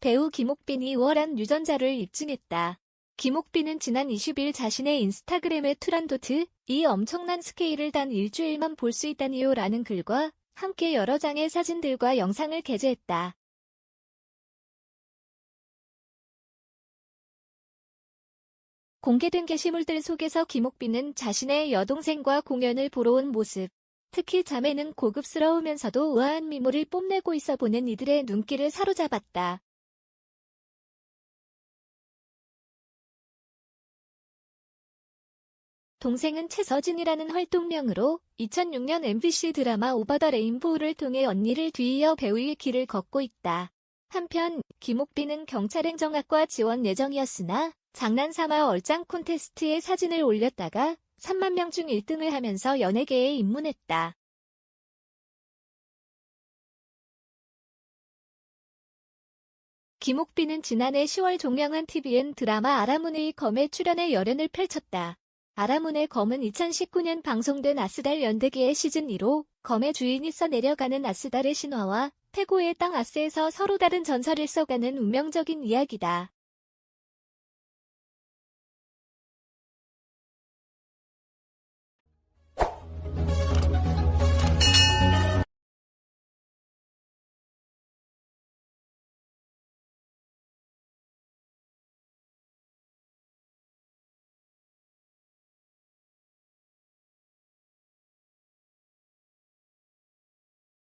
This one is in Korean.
배우 김옥빈이 우월한 유전자를 입증했다. 김옥빈은 지난 20일 자신의 인스타그램에 투란도트, 이 엄청난 스케일을 단 일주일만 볼 수 있다니요 라는 글과 함께 여러 장의 사진들과 영상을 게재했다. 공개된 게시물들 속에서 김옥빈은 자신의 여동생과 공연을 보러 온 모습, 특히 자매는 고급스러우면서도 우아한 미모를 뽐내고 있어 보는 이들의 눈길을 사로잡았다. 동생은 최서진이라는 활동명으로 2006년 MBC 드라마 오버 더 레인보우를 통해 언니를 뒤이어 배우의 길을 걷고 있다. 한편 김옥빈은 경찰행정학과 지원 예정이었으나 장난삼아 얼짱 콘테스트에 사진을 올렸다가 3만 명 중 1등을 하면서 연예계에 입문했다. 김옥빈은 지난해 10월 종영한 TVN 드라마 아라문의 검에 출연해 열연을 펼쳤다. 아라문의 검은 2019년 방송된 아스달 연대기의 시즌 2로 검의 주인이 써내려가는 아스달의 신화와 태고의 땅 아스에서 서로 다른 전설을 써가는 운명적인 이야기다.